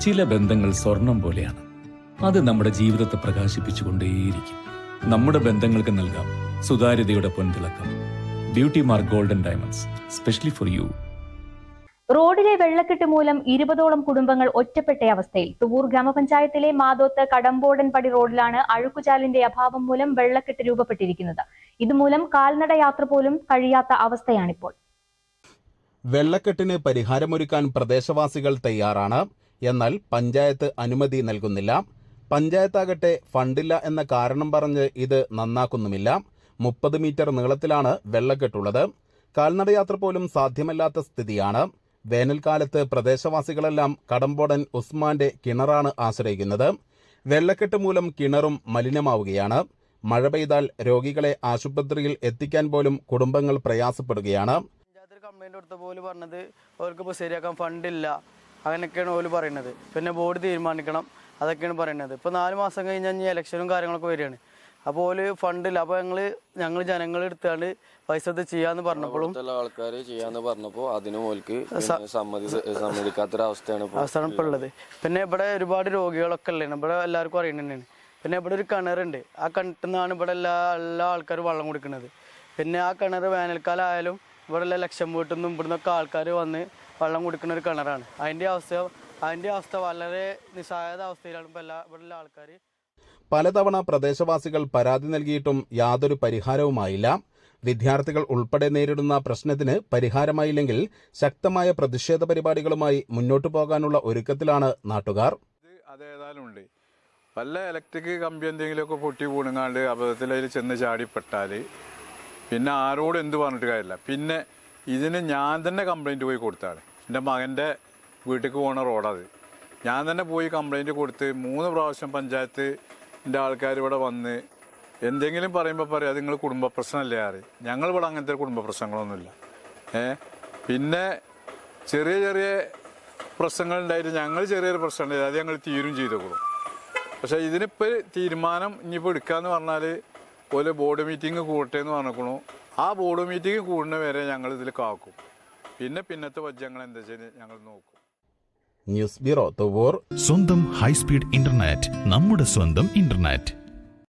ചില ബന്ധങ്ങൾ സ്വർണം പോലെയാണ്. അത് നമ്മുടെ ജീവിതത്തെ പ്രകാശിപ്പിച്ചുകൊണ്ടേയിരിക്കും. നമ്മുടെ ബന്ധങ്ങൾക്ക് നൽകാം സുതാര്യതയുടെ പൊൻതിളക്കം. Beauty mark golden diamonds specially for you റോഡിലെ വെള്ളക്കെട്ട് മൂലം ഇരുപതോളം കുടുംബങ്ങൾ ഒറ്റപ്പെട്ട അവസ്ഥയിൽ. തുവൂർ ഗ്രാമപഞ്ചായത്തിലെ മാതോത്ത് കടമ്പോടൻപടി റോഡിലാണ് അഴുക്കുചാലിന്റെ അഭാവം മൂലം വെള്ളക്കെട്ട് രൂപപ്പെട്ടിരിക്കുന്നത്. ഇതുമൂലം കാൽനട യാത്ര പോലും കഴിയാത്ത അവസ്ഥയാണിപ്പോൾ. വെള്ളക്കെട്ടിന് പരിഹാരമൊരുക്കാൻ പ്രദേശവാസികൾ തയ്യാറാണ്. എന്നാൽ പഞ്ചായത്ത് അനുമതി നൽകുന്നില്ല. പഞ്ചായത്താകട്ടെ ഫണ്ടില്ല എന്ന കാരണം പറഞ്ഞ് ഇത് നന്നാക്കുന്നുമില്ല. മുപ്പത് മീറ്റർ നീളത്തിലാണ് വെള്ളക്കെട്ടുള്ളത്. കാൽനടയാത്ര പോലും സാധ്യമല്ലാത്ത സ്ഥിതിയാണ്. വേനൽക്കാലത്ത് പ്രദേശവാസികളെല്ലാം കടമ്പോടൻ ഉസ്മാന്റെ കിണറാണ് ആശ്രയിക്കുന്നത്. വെള്ളക്കെട്ട് മൂലം കിണറും മലിനമാവുകയാണ്. മഴ പെയ്താൽ രോഗികളെ ആശുപത്രിയിൽ എത്തിക്കാൻ പോലും കുടുംബങ്ങൾ പ്രയാസപ്പെടുകയാണ്. പഞ്ചായത്തിൽ കംപ്ലൈന്റ് കൊടുത്ത പോലെ പറഞ്ഞത് അവർക്ക് ഇപ്പോൾ ശരിയാക്കാൻ ഫണ്ടില്ല. അങ്ങനെയൊക്കെയാണ് ഓൽ പറയുന്നത്. പിന്നെ ബോർഡ് തീരുമാനിക്കണം അതൊക്കെയാണ് പറയുന്നത്. ഇപ്പോൾ നാല് മാസം കഴിഞ്ഞ് കഴിഞ്ഞാൽ ഇലക്ഷനും കാര്യങ്ങളൊക്കെ വരികയാണ്. അപ്പോൾ ഓൽ ഫണ്ടില്ല അപ്പോൾ ഞങ്ങൾ ഞങ്ങൾ ജനങ്ങൾ എടുത്താണ്ട് പൈസ ഇത് ചെയ്യാന്ന് പറഞ്ഞപ്പോഴും ആൾക്കാർ ചെയ്യാന്ന് പറഞ്ഞപ്പോൾ അതിനും സമ്മതിക്കാത്തൊരവസ്ഥയാണ് അവസ്ഥയാണ് ഇപ്പോൾ ഉള്ളത്. പിന്നെ ഇവിടെ ഒരുപാട് രോഗികളൊക്കെ ഉള്ളത് ഇവിടെ എല്ലാവർക്കും അറിയുന്നതന്നെയാണ് പിന്നെ ഇവിടെ ഒരു കിണറുണ്ട് ആ കിണറ്റിൽ നിന്നാണ് ഇവിടെ എല്ലാ എല്ലാ ആൾക്കാരും വെള്ളം കൊടുക്കുന്നത്. പിന്നെ ആ കിണർ വേനൽക്കാലം ആയാലും ഇവിടെ എല്ലാ ലക്ഷം വീട്ടിൽ നിന്നും ഇവിടുന്നൊക്കെ ആൾക്കാർ വന്ന് വെള്ളം കൊടുക്കുന്ന ഒരു കിണറാണ്. അതിന്റെ അവസ്ഥ അതിന്റെ അവസ്ഥ വളരെ നിസ്സായത അവസ്ഥയിലാണ് ഇപ്പോൾ എല്ലാ ഇവിടെ ഉള്ള ആൾക്കാർ പലതവണ പ്രദേശവാസികൾ പരാതി നൽകിയിട്ടും യാതൊരു പരിഹാരവുമായില്ല. വിദ്യാർത്ഥികൾ ഉൾപ്പെടെ നേരിടുന്ന പ്രശ്നത്തിന് പരിഹാരമായില്ലെങ്കിൽ ശക്തമായ പ്രതിഷേധ പരിപാടികളുമായി മുന്നോട്ടു പോകാനുള്ള ഒരുക്കത്തിലാണ് നാട്ടുകാർ. അതേതായാലും ഉണ്ട്. വല്ല ഇലക്ട്രിക് കമ്പി എന്തെങ്കിലുമൊക്കെ പൊട്ടി വീണുങ്ങാണ്ട് അബദ്ധത്തിൽ അതിൽ ചെന്ന് ചാടിപ്പെട്ടാൽ പിന്നെ ആരോടും എന്ത് പറഞ്ഞിട്ട് കാര്യമില്ല. പിന്നെ ഇതിന് ഞാൻ തന്നെ കംപ്ലൈന്റ് പോയി കൊടുത്താണ് എന്റെ മകന്റെ വീട്ടിലേക്ക് പോകുന്ന റോഡത് ഞാൻ തന്നെ പോയി കംപ്ലൈന്റ് കൊടുത്ത് മൂന്ന് പ്രാവശ്യം പഞ്ചായത്തിന്റെ ആൾക്കാർ ഇവിടെ വന്ന് എന്തെങ്കിലും പറയുമ്പോൾ പറയാം അത് നിങ്ങൾ കുടുംബ പ്രശ്നമല്ലേ അറി ഞങ്ങൾ ഇവിടെ അങ്ങനത്തെ കുടുംബ പ്രശ്നങ്ങളൊന്നുമില്ല. ഏ? പിന്നെ ചെറിയ ചെറിയ പ്രശ്നങ്ങൾ ഉണ്ടായിട്ട് ഞങ്ങൾ ചെറിയൊരു പ്രശ്നം അത് ഞങ്ങൾ തീരും ചെയ്തോളും പക്ഷേ ഇതിനിപ്പോൾ തീരുമാനം ഇനിയിപ്പോൾ എന്ന് പറഞ്ഞാൽ ഒരു ബോർഡ് മീറ്റിംഗ് കൂട്ടേന്ന് പറഞ്ഞേക്കണു. ആ ബോർഡ് മീറ്റിംഗ് കൂടുന്ന വരെ ഞങ്ങൾ ഇതിൽ കാക്കും. പിന്നെ പിന്നത്തെ വജ്ജങ്ങൾ എന്താ വെച്ചാൽ ഞങ്ങൾ നോക്കും. ന്യൂസ് ബ്യൂറോ തുവൂർ സ്വന്തം ഹൈസ്പീഡ് ഇന്റർനെറ്റ് നമ്മുടെ സ്വന്തം ഇന്റർനെറ്റ്